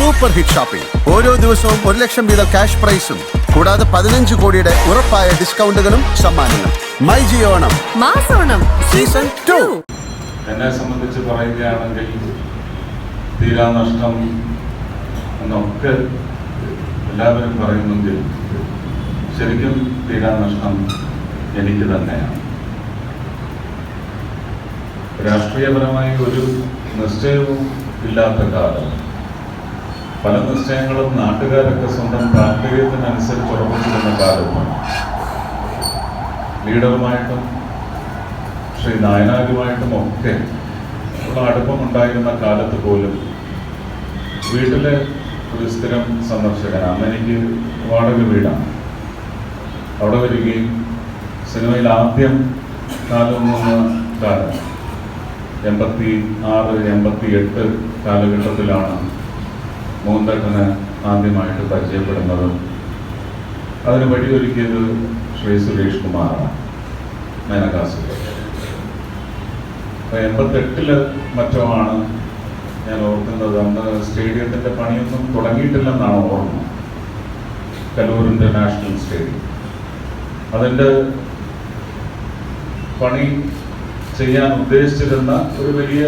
Super hit shopping ഓരോ ദിവസവും ഒരു ലക്ഷം വീതം ക്യാഷ് പ്രൈസും കൂടാതെ പതിനഞ്ച് കോടിയുടെ ഉറപ്പായ ഡിസ്കൗണ്ടുകളും സമ്മാനങ്ങളും. മൈ ജിയോണം മാസോണം സീസൺ ടു. എന്നെ സംബന്ധിച്ച് പറയുകയാണെങ്കിൽ തീരാനഷ്ടം എന്നൊക്കെ എല്ലാവരും പറയുന്നെങ്കിൽ ശരിക്കും തീരാനഷ്ടം എനിക്ക് തന്നെയാണ്. രാഷ്ട്രീയപരമായി ഒരു നിശ്ചയവും ഇല്ലാത്ത കാലം. പല നിശ്ചയങ്ങളും നാട്ടുകാരൊക്കെ സ്വന്തം താല്പര്യത്തിനനുസരിച്ച് ഉറപ്പിച്ചിരുന്ന കാലമാണ്. ലീഡറുമായിട്ടും ശ്രീ നായനാരുമായിട്ടും ഒക്കെ ഉള്ള അടുപ്പമുണ്ടായിരുന്ന കാലത്ത് പോലും വീട്ടിലെ ഒരു സ്ഥിരം സന്ദർശകൻ അന്ന് എനിക്ക് വാടക വീടാണ്. അവിടെ വരികയും സിനിമയിൽ ആദ്യം കാലം മൂന്ന് കാലം എൺപത്തി ആറ് എൺപത്തി എട്ട് കാലഘട്ടത്തിലാണ് മൂന്തട്ടന് ആദ്യമായിട്ട് പരിചയപ്പെടുന്നത് അതിന് വഴിയൊരുക്കിയത് ശ്രീ സുരേഷ് കുമാറാണ്. മേനകാസുര അപ്പൊ എൺപത്തെട്ടിൽ മറ്റോ ആണ് ഞാൻ ഓർക്കുന്നത്. അന്ന് സ്റ്റേഡിയത്തിന്റെ പണിയൊന്നും തുടങ്ങിയിട്ടില്ലെന്നാണ് ഓർമ്മ. Kaloor international stadium. അതിന്റെ പണി ചെയ്യാൻ ഉദ്ദേശിച്ചിരുന്ന ഒരു വലിയ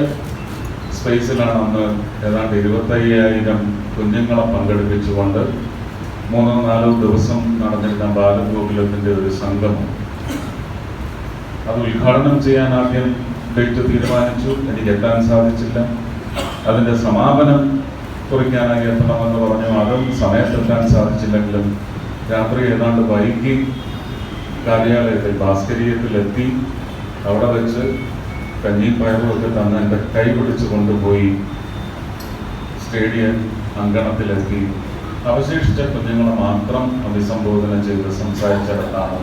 സ്പേസിലാണ് അന്ന് ഏതാണ്ട് ഇരുപത്തയ്യായിരം കുഞ്ഞുങ്ങളെ പങ്കെടുപ്പിച്ചുകൊണ്ട് മൂന്നോ നാലോ ദിവസം നടന്നിരുന്ന ബാലഗോകുലത്തിന്റെ ഒരു സംഗമം. അത് ഉദ്ഘാടനം ചെയ്യാൻ ആദ്യം ഡേറ്റ് തീരുമാനിച്ചു. എനിക്ക് എത്താൻ സാധിച്ചില്ല. അതിന്റെ സമാപനം കുറിക്കാനായി എത്തണമെന്ന് പറഞ്ഞു. അതും സമയത്തെത്താൻ സാധിച്ചില്ലെങ്കിലും രാത്രി ഏതാണ്ട് വൈകി കാര്യാലയത്തിൽ ഭാസ്കരീയത്തിലെത്തി അവിടെ വെച്ച് കഞ്ഞിയും പയറും ഒക്കെ തന്ന് എന്റെ കൈ പിടിച്ച് കൊണ്ടുപോയി സ്റ്റേഡിയം അങ്കണത്തിലെത്തി അവശേഷിച്ച കുഞ്ഞുങ്ങളെ മാത്രം അഭിസംബോധന ചെയ്ത് സംസാരിച്ചിടത്താണ്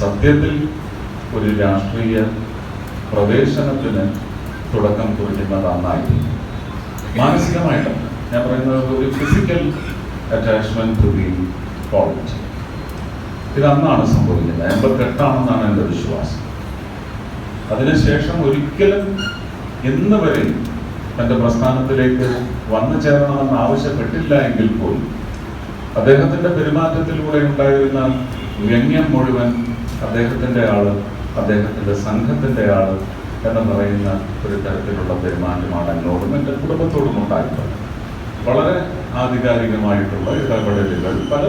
സത്യത്തിൽ ഒരു രാഷ്ട്രീയ പ്രവേശനത്തിന് തുടക്കം കുറിക്കുന്നത് അന്നായി മാനസികമായിട്ട് ഞാൻ പറയുന്നത് ഒരു physical attachment to the college ഇത് അന്നാണ് സംഭവിക്കുന്നത്. എൺപത്തെട്ടാണെന്നാണ് എന്റെ വിശ്വാസം. അതിനുശേഷം ഒരിക്കലും ഇന്ന് വരെ തന്റെ പ്രസ്ഥാനത്തിലേക്ക് വന്നു ചേരണമെന്ന് ആവശ്യപ്പെട്ടില്ല എങ്കിൽ പോലും അദ്ദേഹത്തിന്റെ പെരുമാറ്റത്തിലൂടെ ഉണ്ടായിരുന്ന വ്യംഗ്യം മുഴുവൻ അദ്ദേഹത്തിന്റെ ആൾ അദ്ദേഹത്തിന്റെ സംഘത്തിന്റെ ആൾ എന്ന് പറയുന്ന ഒരു തരത്തിലുള്ള പെരുമാറ്റമാണ് എന്നോടും എന്റെ കുടുംബത്തോടും ഉണ്ടായിട്ടുള്ളത്. വളരെ ആധികാരികമായിട്ടുള്ള ഇടപെടലുകൾ പല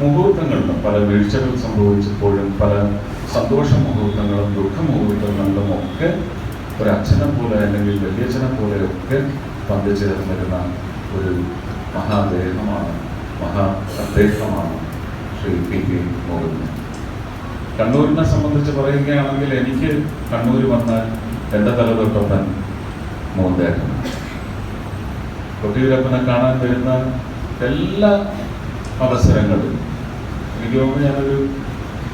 മുഹൂർത്തങ്ങളിലും പല വീഴ്ചകൾ സംഭവിച്ചപ്പോഴും പല സന്തോഷ മുഹൂർത്തങ്ങളും ദുഃഖ മുഹൂർത്തങ്ങളിലും ഒക്കെ ഒരു അച്ഛനെ പോലെ അല്ലെങ്കിൽ വലിയച്ഛനെ പോലെയൊക്കെ പങ്കുചേർന്നിരുന്ന ഒരു മഹാദേഹമാണ് മഹാ അദ്ദേഹമാണ് ശ്രീ പി കെ മോഹൻ കണ്ണൂരിനെ സംബന്ധിച്ച് പറയുകയാണെങ്കിൽ എനിക്ക് കണ്ണൂർ വന്നാൽ എന്റെ തലതൊട്ടപ്പൻ മോന്തേട്ടൻ കൊട്ടിയൂരപ്പനെ കാണാൻ വരുന്ന എല്ലാ അവസരങ്ങളും എനിക്ക് തോന്നുന്നു ഞാനൊരു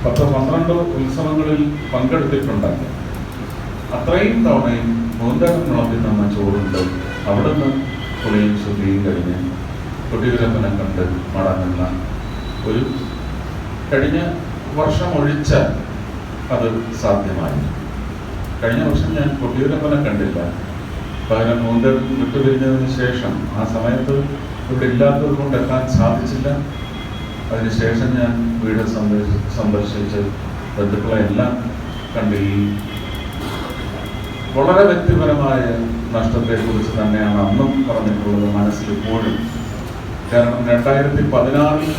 പത്ത് പന്ത്രണ്ടോ ഉത്സവങ്ങളിൽ പങ്കെടുത്തിട്ടുണ്ടായിരുന്നു. അത്രയും തവണയും മോന്തേട്ടൻ വിളമ്പിൽ തന്ന ചോറുണ്ട്. നിന്ന് പുളിയും ശുദ്ധിയും കഴിഞ്ഞ് കൊട്ടിയൂരപ്പനെ കണ്ട് മടങ്ങുന്ന ഒരു കഴിഞ്ഞ വർഷം ഒഴിച്ച അത് സാധ്യമായി. കഴിഞ്ഞ വർഷം ഞാൻ കൊട്ടിയൂരപ്പനെ കണ്ടില്ല. പകരം മൂന്തൽ വിട്ടുപിരിഞ്ഞതിന് ശേഷം ആ സമയത്ത് ഇവിടെ ഇല്ലാത്തത് കൊണ്ട് എത്താൻ സാധിച്ചില്ല. അതിനുശേഷം ഞാൻ വീട് സന്ദർശി സന്ദർശിച്ച് ബന്ധുക്കളെ എല്ലാം കണ്ട് വളരെ വ്യക്തിപരമായ നഷ്ടത്തെക്കുറിച്ച് തന്നെയാണ് അന്നും പറഞ്ഞിട്ടുള്ളത് മനസ്സിൽ ഇപ്പോഴും. കാരണം രണ്ടായിരത്തി പതിനാറിൽ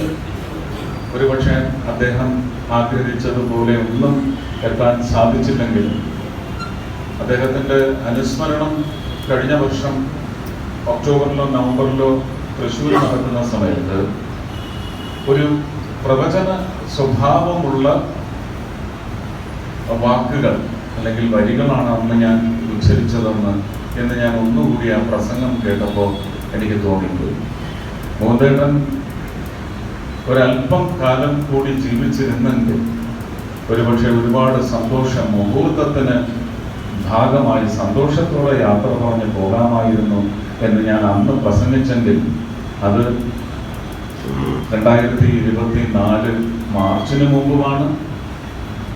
ഒരുപക്ഷെ അദ്ദേഹം ആഗ്രഹിച്ചതുപോലെ ഒന്നും എത്താൻ സാധിച്ചില്ലെങ്കിൽ അദ്ദേഹത്തിന്റെ അനുസ്മരണം കഴിഞ്ഞ വർഷം ഒക്ടോബറിലോ നവംബറിലോ തൃശ്ശൂർ നടക്കുന്ന സമയത്ത് ഒരു പ്രവചന സ്വഭാവമുള്ള വാക്കുകൾ അല്ലെങ്കിൽ വരികളാണ് അന്ന് ഞാൻ ഉച്ചരിച്ചതെന്ന് എന്ന് ഞാൻ ഒന്നുകൂടി ആ പ്രസംഗം കേട്ടപ്പോൾ എനിക്ക് തോന്നിപ്പോയി. മോന്തേട്ടൻ ഒരല്പം കാലം കൂടി ജീവിച്ചിരുന്നെങ്കിൽ ഒരുപക്ഷെ ഒരുപാട് സന്തോഷം മുഹൂർത്തത്തിന് ഭാഗമായി സന്തോഷത്തോടെ യാത്ര പറഞ്ഞ് പോകാമായിരുന്നു എന്ന് ഞാൻ അന്ന് പ്രസംഗിച്ചെങ്കിൽ അത് രണ്ടായിരത്തി ഇരുപത്തി നാല് മാർച്ചിന് മുമ്പുമാണ്.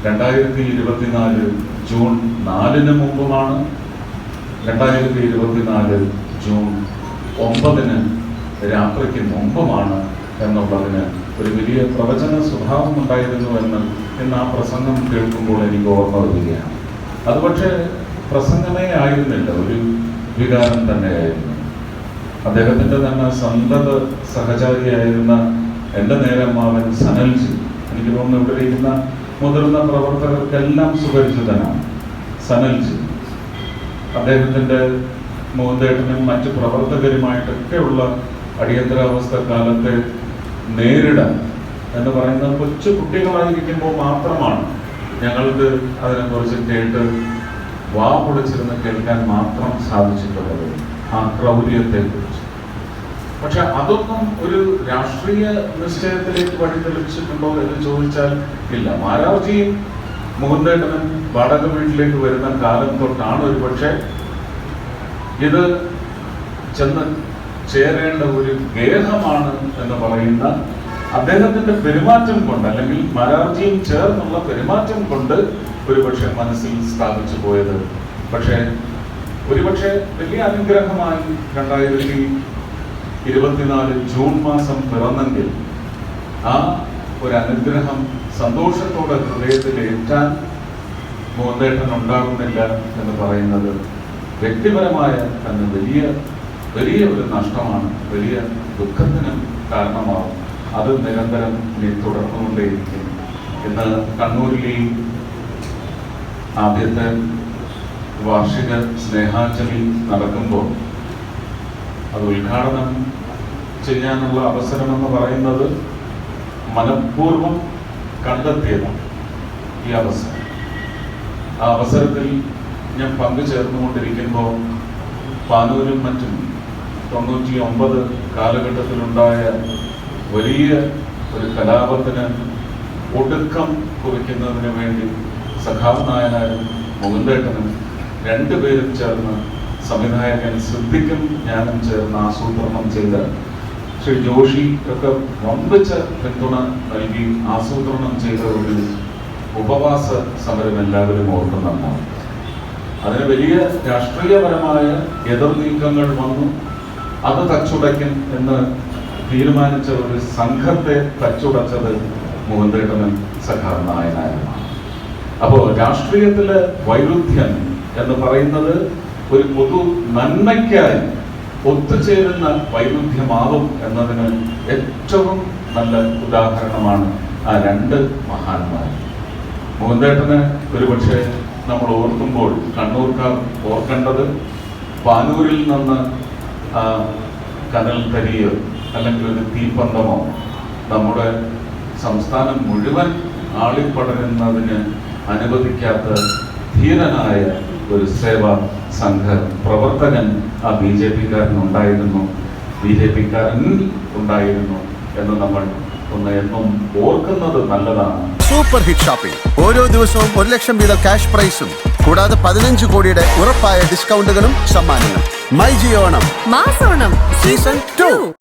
രണ്ടായിരത്തി ഇരുപത്തിനാല് ജൂൺ നാലിന് മുമ്പുമാണ് രണ്ടായിരത്തി ഇരുപത്തിനാല് ജൂൺ ഒമ്പതിന് രാത്രിക്ക് മുമ്പുമാണ് എന്നുള്ളതിന് ഒരു വലിയ പ്രവചന സ്വഭാവം ഉണ്ടായിരുന്നു എന്ന് ഇന്ന് ആ പ്രസംഗം കേൾക്കുമ്പോൾ എനിക്ക് ഓർമ്മ വരികയാണ്. അത് പക്ഷേ പ്രസംഗമേ ആയിരുന്നില്ല ഒരു വികാരം തന്നെയായിരുന്നു. അദ്ദേഹത്തിന്റെ തന്നെ സന്തത സഹചാരിയായിരുന്ന എന്റെ നേരമാവൻ സനൽജി എനിക്ക് തോന്നുന്നു ഇവിടെ ഇരിക്കുന്ന മുതിർന്ന പ്രവർത്തകർക്കെല്ലാം സുപരിചിതനാണ്. സനൽജി. അദ്ദേഹത്തിന്റെ മോഹൻദേട്ടനും മറ്റ് പ്രവർത്തകരുമായിട്ടൊക്കെയുള്ള അടിയന്തരാവസ്ഥ കാലത്തെ നേരിടാൻ എന്ന് പറയുന്ന കൊച്ചു കുട്ടികളായിരിക്കുമ്പോൾ മാത്രമാണ് ഞങ്ങൾക്ക് അതിനെക്കുറിച്ച് കേട്ട് വാ പൊളിച്ചിരുന്ന് കേൾക്കാൻ മാത്രം സാധിച്ചിട്ടുള്ളത് ആ ക്രൗര്യത്തെ കുറിച്ച് പക്ഷെ അതൊന്നും ഒരു രാഷ്ട്രീയ നിശ്ചയത്തിലേക്ക് വഴിതെളിച്ചിട്ടുണ്ടോ എന്ന് ചോദിച്ചാൽ ഇല്ല. മാരാർജിയും മുകുന്ദേട്ടനും വാടക വീട്ടിലേക്ക് വരുന്ന കാലം തൊട്ടാണ് ഒരു പക്ഷേ ഇത് ചെന്ന് ചേരേണ്ട ഒരു ഗേഹമാണ് എന്ന് പറയുന്ന അദ്ദേഹത്തിന്റെ പെരുമാറ്റം കൊണ്ട് അല്ലെങ്കിൽ മാരാർജിയും ചേർന്നുള്ള പെരുമാറ്റം കൊണ്ട് ഒരുപക്ഷെ മനസ്സിൽ സ്ഥാപിച്ചു പോയത്. പക്ഷേ ഒരുപക്ഷെ വലിയ അനുഗ്രഹമായി രണ്ടായിരത്തി ഇരുപത്തിനാല് ജൂൺ മാസം പിറന്നെങ്കിൽ ആ ഒരു അനുഗ്രഹം സന്തോഷത്തോടെ ഹൃദയത്തിൽ ഏറ്റാൻ മോന്തേട്ടൻ ഉണ്ടാകുന്നില്ല എന്ന് പറയുന്നത് വ്യക്തിപരമായ തന്നെ വലിയ വലിയ ഒരു നഷ്ടമാണ് വലിയ ദുഃഖത്തിനും കാരണമാവും. അത് നിരന്തരം ഇനി തുടർന്നുകൊണ്ടേയിരിക്കും ഇന്ന് കണ്ണൂരിൽ ആദ്യത്തെ വാർഷിക സ്നേഹാഞ്ജലി നടക്കുമ്പോൾ അത് ഉദ്ഘാടനം ചെയ്യാനുള്ള അവസരമെന്ന് പറയുന്നത് മനഃപൂർവം കണ്ടെത്തിയതാണ് ഈ അവസരം. ആ അവസരത്തിൽ ഞാൻ പങ്കുചേർന്നുകൊണ്ടിരിക്കുമ്പോൾ പാനൂരും മറ്റും തൊണ്ണൂറ്റി ഒമ്പത് കാലഘട്ടത്തിലുണ്ടായ വലിയ ഒരു കലാപത്തിന് ഒടുക്കം കുറിക്കുന്നതിന് വേണ്ടി സഖാവ് നായനാരും മുകുന്ദേട്ടനും രണ്ടുപേരും ചേർന്ന് സംവിധായകൻ സിദ്ദിഖും ഞാനും ചേർന്ന് ആസൂത്രണം ചെയ്ത ശ്രീ ജോഷി ഒക്കെ വമ്പിച്ച പിന്തുണ നൽകി ആസൂത്രണം ചെയ്ത ഒരു ഉപവാസ സമരം എല്ലാവരും ഓർക്കുന്നതാണ് അതിന് വലിയ രാഷ്ട്രീയപരമായ എതിർ നീക്കങ്ങൾ വന്നു. അത് തച്ചുടയ്ക്കും എന്ന് തീരുമാനിച്ച ഒരു സംഘത്തെ തച്ചുടച്ചത് മുകുന്ദേട്ടനും സഖാവ് നായനാരുമാണ്. അപ്പോൾ രാഷ്ട്രീയത്തിലെ വൈരുദ്ധ്യം എന്ന് പറയുന്നത് ഒരു പൊതു നന്മയ്ക്കായി ഒത്തുചേരുന്ന വൈരുദ്ധ്യമാവും എന്നതിന് ഏറ്റവും നല്ല ഉദാഹരണമാണ് ആ രണ്ട് മഹാന്മാർ. മോഹൻദേട്ടന് ഒരുപക്ഷെ നമ്മൾ ഓർക്കുമ്പോൾ കണ്ണൂർക്കാർ ഓർക്കേണ്ടത് പാനൂരിൽ നിന്ന് കനൽ തരിയോ അല്ലെങ്കിൽ ഒരു തീപ്പന്തമോ. നമ്മുടെ സംസ്ഥാനം മുഴുവൻ ആളിപ്പടരുന്നതിന് അനുവദിക്കാത്ത ധീരനായ ഒരു സേവാ സംഘ പ്രവർത്തകൻ ആ ബി ജെ പിക്കാരനുണ്ടായിരുന്നു ബി ജെ പിക്കാരൻ ഉണ്ടായിരുന്നു എന്ന് നമ്മൾ ഒന്ന് എന്നും ഓർക്കുന്നത് നല്ലതാണ്. സൂപ്പർ ഹിറ്റ് ഷോപ്പിംഗ് ഓരോ ദിവസവും ഒരു ലക്ഷം വീതം ക്യാഷ് പ്രൈസും കൂടാതെ പതിനഞ്ച് കോടിയുടെ ഉറപ്പായ ഡിസ്കൗണ്ടുകളും സമ്മാനങ്ങളും. മൈ ജിയോണം. മാസോണം. Season two.